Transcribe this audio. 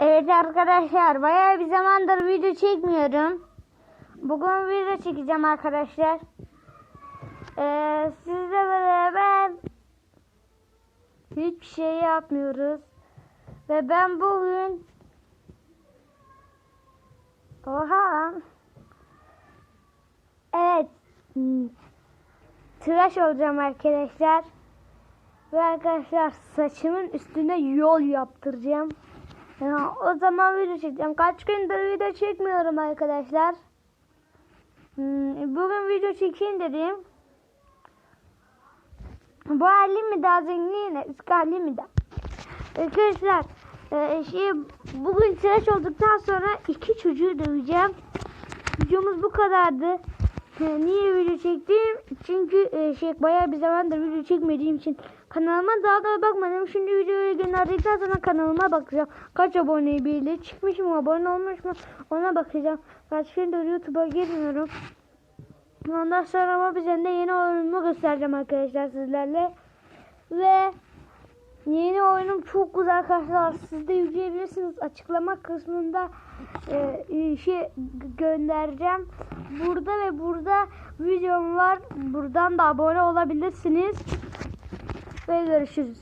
Evet arkadaşlar bayağı bir zamandır video çekmiyorum. Bugün video çekeceğim arkadaşlar. Ee, sizle beraber hiçbir şey yapmıyoruz. Ve ben bugün Oha Evet Tıraş olacağım arkadaşlar. Ve arkadaşlar saçımın üstüne yol yaptıracağım. Ya, o zaman video çekeceğim. Kaç gündür video çekmiyorum arkadaşlar. Hmm, bugün video çekeyim dedim. Bu halim mi daha zengin, eski mi daha? Arkadaşlar e, şey, bugün tıraş olduktan sonra iki çocuğu döveceğim. Videomuz bu kadardı. E, Niye video çektim? Çünkü e, şey bayağı bir zamandır video çekmediğim için kanalıma daha da bakmadım. Şimdi videoyu gönderdikten sonra kanalıma bakacağım. Kaç abone birliği çıkmış mı, abone olmuş mu ona bakacağım. Kaç gündür YouTube'a girmiyorum. Ondan sonra Mobizen'de yeni oyunumu göstereceğim arkadaşlar sizlerle. Ve yeni oyunum çok güzel arkadaşlar. Siz de yükleyebilirsiniz. Açıklama kısmında e, şey göndereceğim. Burada ve burada videom var. Buradan da abone olabilirsiniz. Ve görüşürüz.